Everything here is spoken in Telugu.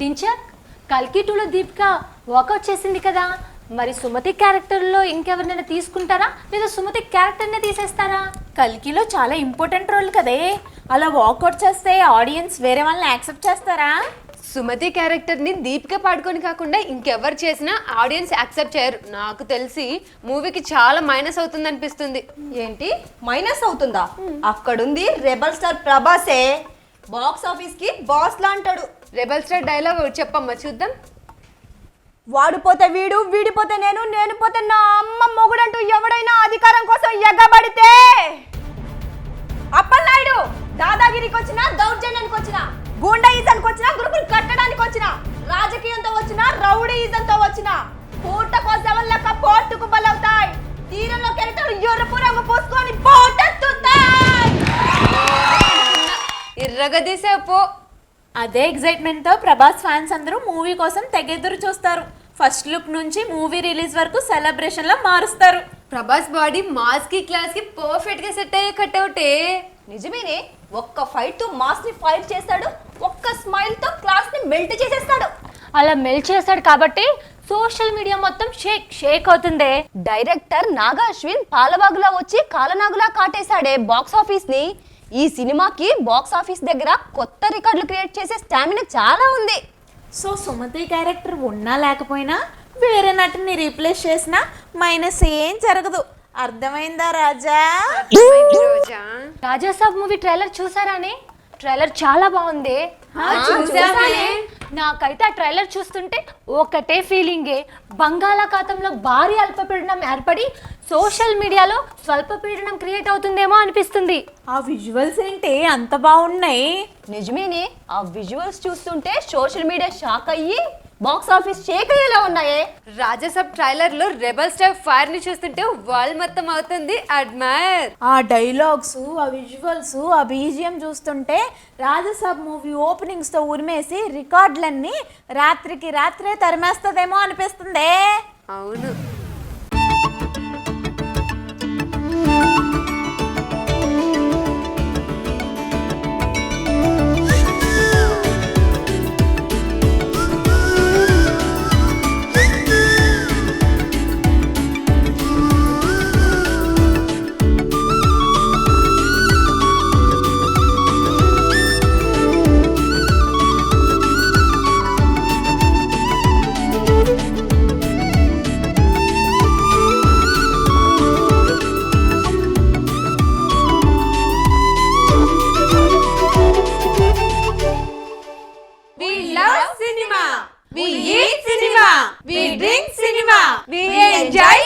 డించక్ కల్కి టూలో దీపిక వాకౌట్ చేసింది కదా. మరి సుమతి క్యారెక్టర్లో ఇంకెవరినైనా తీసుకుంటారా? లేదా సుమతి క్యారెక్టర్నే తీసేస్తారా? కల్కిలో చాలా ఇంపార్టెంట్ రోల్ కదే. అలా వాకౌట్ చేస్తే ఆడియన్స్ వేరే వాళ్ళని యాక్సెప్ట్ చేస్తారా? సుమతి క్యారెక్టర్ని దీపిక పాడుకొని కాకుండా ఇంకెవరు చేసినా ఆడియన్స్ యాక్సెప్ట్ చేయరు. నాకు తెలిసి మూవీకి చాలా మైనస్ అవుతుంది అనిపిస్తుంది ఏంటి? మైనస్ అవుతుందా? అక్కడుంది రెబల్ స్టార్ ప్రభాసే. బాక్స్ ఆఫీస్కి బాస్ లా అంటాడు. రెబల్ స్టార్ డైలాగ్ చెప్పమ్మా చూద్దాం. వాడు పోతే వీడు వీడిపోతే నేను నేను పోతే నా అమ్మ మొగుడంటూ ఎవడైనా అధికారం కోసం ఎగబడితే అప్పలనాయుడు దాదాగిరికి వచ్చిన దౌర్జన్యానికి వచ్చిన గూండాయిజానికి వచ్చిన గ్రూపులు కట్టడానికి వచ్చిన రాజకీయంతో వచ్చిన రౌడీయిజంతో వచ్చిన పూట కోసం లెక్క పోటుకు బలవుతాయి. తీరంలో కెరటాలు ఎరుపు రంగు పూసుకొని పోటెత్తుతాయి. ఎర్రగా తీసే పో. అదే ఎగ్జైట్మెంట్తో ప్రభాస్ ఫ్యాన్స్ అందరూ మూవీ కోసం తెగెదురు చూస్తారు. ఫస్ట్ లుక్ నుంచి మూవీ రిలీజ్ వరకు సెలబ్రేషన్ లా మారుస్తారు. ప్రభాస్ బాడీ మాస్కి క్లాస్కి పర్ఫెక్ట్గా సెట్ అయ్యే కట్అవుటే. నిజమేనే ఒక్క ఫైట్తో మాస్ని ఫైట్ చేస్తాడు ఒక్క స్మైల్తో క్లాస్ని మెల్ట్ చేసేస్తాడు. అలా మెల్ చేశాడు కాబట్టి సోషల్ మీడియా మొత్తం షేక్ షేక్ అవుతుందే. డైరెక్టర్ నాగా అశ్విన్ పాలవాగులా వచ్చి కాలనాగులా కాటేశాడే బాక్స్ ఆఫీస్ని ఈ సినిమాకి బాక్స్ ఆఫీస్ దగ్గర కొత్త రికార్డులు క్రియేట్ చేసే స్టామినా చాలా ఉంది. సో సుమతి క్యారెక్టర్ ఉన్నా లేకపోయినా వేరే నటిని రీప్లేస్ చేసినా మైనస్ ఏం జరగదు. అర్థమైందా రాజా? రోజా రాజాసాబ్ మూవీ ట్రైలర్ చూసారానే ట్రైలర్ చాలా బాగుంది. నాకైతే ఆ ట్రైలర్ చూస్తుంటే ఒకటే ఫీలింగే. బంగాళాఖాతంలో భారీ అల్పపీడనం ఏర్పడి సోషల్ మీడియాలో స్వల్పపీడనం క్రియేట్ అవుతుందేమో అనిపిస్తుంది. ఆ విజువల్స్ ఏంటి? అంత బాగున్నాయి. నిజమేనే ఆ విజువల్స్ చూస్తుంటే సోషల్ మీడియా షాక్ అయ్యి బాక్స్ ఆఫీస్ షేక్ అయ్యేలా ఉన్నాయే. రాజాసాబ్ ట్రైలర్లో రెబల్ స్టార్ ఫైర్ని చూస్తుంటే వరల్డ్ మొత్తం అవుతుంది అడ్మైర్. ఆ డైలాగ్స్ ఆ విజువల్స్ ఆ బీజిఎం చూస్తుంటే రాజసాబ్ మూవీ ఓపెనింగ్స్తో ఉరిమేసి రికార్డులన్నీ రాత్రికి రాత్రే తరిమేస్తుందేమో అనిపిస్తుంది. అవును. Cinema We eat cinema. We drink cinema. We enjoy